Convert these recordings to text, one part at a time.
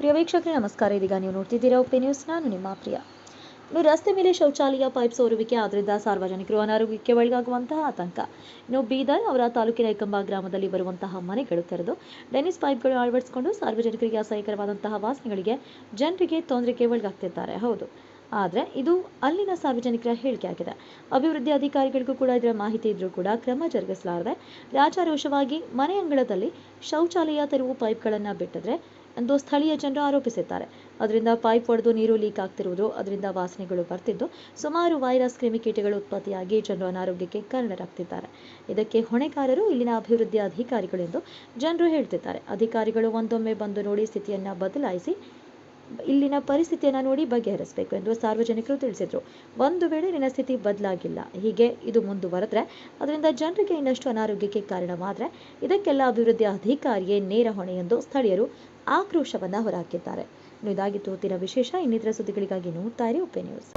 ಪ್ರಿಯ ವೀಕ್ಷಕರೇ, ನಮಸ್ಕಾರ. ಇದೀಗ ನೀವು ನೋಡ್ತಿದ್ದೀರಾ ಉಪಿ ನ್ಯೂಸ್. ನಾನು ನಿಮ್ಮ ಪ್ರಿಯ. ಇನ್ನು ರಸ್ತೆ ಮೇಲೆ ಶೌಚಾಲಯ ಪೈಪ್ ಸೋರುವಿಕೆ ಆದ್ದರಿಂದ ಸಾರ್ವಜನಿಕರು ಅನಾರೋಗ್ಯಕ್ಕೆ ಒಳಗಾಗುವಂತಹ ಆತಂಕ. ಇನ್ನು ಬೀದರ್ ಅವರ ತಾಲೂಕಿನ ಏಕಂಬ ಗ್ರಾಮದಲ್ಲಿ ಬರುವಂತಹ ಮನೆಗಳು ತೆರೆದು ಡೆನಿಸ್ ಪೈಪ್ಗಳು ಅಳವಡಿಸಿಕೊಂಡು ಸಾರ್ವಜನಿಕರಿಗೆ ಅಸಹ್ಯಕರವಾದಂತಹ ವಾಸನೆಗಳಿಗೆ ಜನರಿಗೆ ತೊಂದರೆಗೆ ಒಳಗಾಗ್ತಿದ್ದಾರೆ. ಹೌದು. ಆದರೆ ಇದು ಅಲ್ಲಿನ ಸಾರ್ವಜನಿಕರ ಹೇಳಿಕೆ ಆಗಿದೆ. ಅಭಿವೃದ್ಧಿ ಅಧಿಕಾರಿಗಳಿಗೂ ಕೂಡ ಇದರ ಮಾಹಿತಿ ಇದ್ರೂ ಕೂಡ ಕ್ರಮ ಜರುಗಿಸಲಾರದೆ, ರಾಜಾರೋಷವಾಗಿ ಮನೆ ಅಂಗಳದಲ್ಲಿ ಶೌಚಾಲಯ ತೆರವು ಪೈಪ್ಗಳನ್ನು ಬಿಟ್ಟಿದ್ರೆ ಎಂದು ಸ್ಥಳೀಯ ಜನರು ಆರೋಪಿಸಿದ್ದಾರೆ. ಅದರಿಂದ ಪೈಪ್ ಒಡೆದು ನೀರು ಲೀಕ್ ಆಗ್ತಿರುವುದು ಅದರಿಂದ ವಾಸನೆಗಳು ಬರ್ತಿದ್ದು, ಸುಮಾರು ವೈರಸ್ ಕ್ರಿಮಿಕೀಟಗಳು ಉತ್ಪತ್ತಿಯಾಗಿ ಜನರು ಅನಾರೋಗ್ಯಕ್ಕೆ ಕಾರಣರಾಗ್ತಿದ್ದಾರೆ. ಇದಕ್ಕೆ ಹೊಣೆಗಾರರು, ಇಲ್ಲಿನ ಅಭಿವೃದ್ಧಿ ಅಧಿಕಾರಿಗಳು ಎಂದು ಜನರು ಹೇಳ್ತಿದ್ದಾರೆ. ಅಧಿಕಾರಿಗಳು ಒಂದೊಮ್ಮೆ ಬಂದು ನೋಡಿ ಸ್ಥಿತಿಯನ್ನ ಬದಲಾಯಿಸಿ ಇಲ್ಲಿನ ಪರಿಸ್ಥಿತಿಯನ್ನು ನೋಡಿ ಬಗೆಹರಿಸಬೇಕು ಎಂದು ಸಾರ್ವಜನಿಕರು ತಿಳಿಸಿದರು. ಒಂದು ವೇಳೆ ನಿನ್ನ ಸ್ಥಿತಿ ಬದಲಾಗಿಲ್ಲ, ಹೀಗೆ ಇದು ಮುಂದುವರೆದ್ರೆ ಅದರಿಂದ ಜನರಿಗೆ ಇನ್ನಷ್ಟು ಅನಾರೋಗ್ಯಕ್ಕೆ ಕಾರಣವಾದರೆ ಇದಕ್ಕೆಲ್ಲ ಅಭಿವೃದ್ಧಿ ಅಧಿಕಾರಿಯೇ ನೇರ ಹೊಣೆ ಎಂದು ಸ್ಥಳೀಯರು ಆಕ್ರೋಶವನ್ನ ಹೊರಹಾಕಿದ್ದಾರೆ. ಇದಾಗಿತ್ತು ಹೊತ್ತಿನ ವಿಶೇಷ ಇನ್ನಿತರ ಸುದ್ದಿಗಳಿಗಾಗಿ ನೋಡ್ತಾ ಇರಿ ಉಪೆ ನ್ಯೂಸ್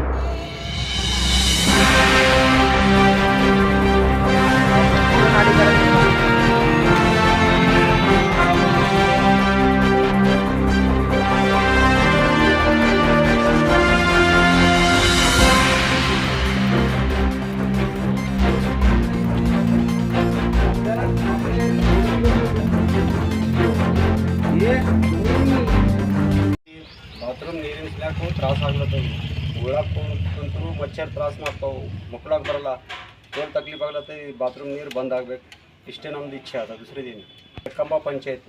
ಬಾತ್ರೂಮ್ ನೀರಿನ ಸ್ಲ್ಯಾಕು ತ್ರಾಸ ಆಗ್ಲತ್ತವು ಉಳಕ್ಕೆ ಕುಂತರು ಮಚ್ಚರ್ ತ್ರಾಸ ಮಾಡ್ತಾವು ಮಕ್ಳಾಗ ಬರಲ್ಲ ಏನು ತಕ್ಲೀಫ್ ಆಗ್ಲತ್ತ ಈ ಬಾತ್ರೂಮ್ ನೀರು ಬಂದ್ ಆಗ್ಬೇಕು ಇಷ್ಟೇ ನಮ್ದು ಇಚ್ಛೆ ಅದ ದುಸರಿದೀನಿ ಕಂಬ ಪಂಚಾಯತ್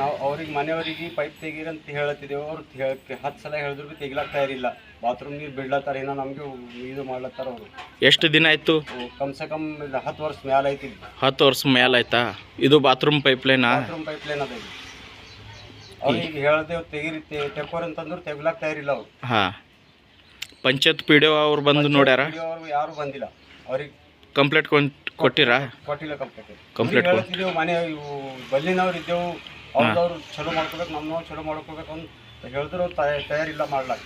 ನಾವು ಅವ್ರಿಗೆ ಮನೆಯವರಿಗೆ ಪೈಪ್ ತೆಗೀರಂತ ಹೇಳತ್ತಿದ್ದೇವೆ. ಅವ್ರು ಹೇಳಕ್ಕೆ ಹತ್ತು ಸಲ ಹೇಳಿದ್ರು ಭೀ ತೆಗಿಲಾಕ್ ತಯಾರಿಲ್ಲ. ಬಾತ್ರೂಮ್ ನೀರು ಬಿಡ್ಲತ್ತಾರ ಏನೋ ನಮಗೆ ಇದು ಮಾಡ್ಲತ್ತಾರ ಅವರು. ಎಷ್ಟು ದಿನ ಆಯ್ತು? ಕಮ್ ಸೆ ಕಮ್ ಹತ್ತು ವರ್ಷ ಮ್ಯಾಲ ಐತಿ ಹತ್ತು ವರ್ಷ ಮೇಲೆ ಆಯ್ತಾ? ಇದು ಬಾತ್ರೂಮ್ ಪೈಪ್ಲೈನಾ ಬಾತ್ರೂಮ್ ಪೈಪ್ ಲೈನ್ ಅದ ಇದು. ಅವ್ರಿಗೆ ಹೇಳ್ದೇವು ತೆಗಿರಿ ತೆಕ್ಕೋರ್ ಅಂತಂದ್ರು ತೆಗಿಲಾಕ್ ತಯಾರಿಲ್ಲ ಅವ್ರು. ಹಾಂ. ಪಂಚಾಯತ್ ಪಿ ಡಿ ಒ ಅವ್ರು ಬಂದು ನೋಡ್ಯಾರ? ಅವ್ರು ಯಾರು ಬಂದಿಲ್ಲ. ಅವ್ರಿಗೆ ಕಂಪ್ಲೇಂಟ್ ಕೊಟ್ಟಿರಾ? ಕೊಟ್ಟಿಲ್ಲ ಕಂಪ್ಲೀಟ್ ಕಂಪ್ಲೀಟ್ ಹೇಳ್ತಿದ್ದೇವು ಮನೆ ಇವು ಬಲ್ಲಿನವ್ರು ಇದ್ದೇವು ಅವ್ರದವ್ರು ಚಲೋ ಮಾಡ್ಕೋಬೇಕು ನಮ್ಮವ್ರು ಚಲೋ ಮಾಡ್ಕೋಬೇಕು ಅಂತ ಹೇಳಿದ್ರು ಅವ್ರು ತಯಾರಿಲ್ಲ ಮಾಡ್ಲಾಕ.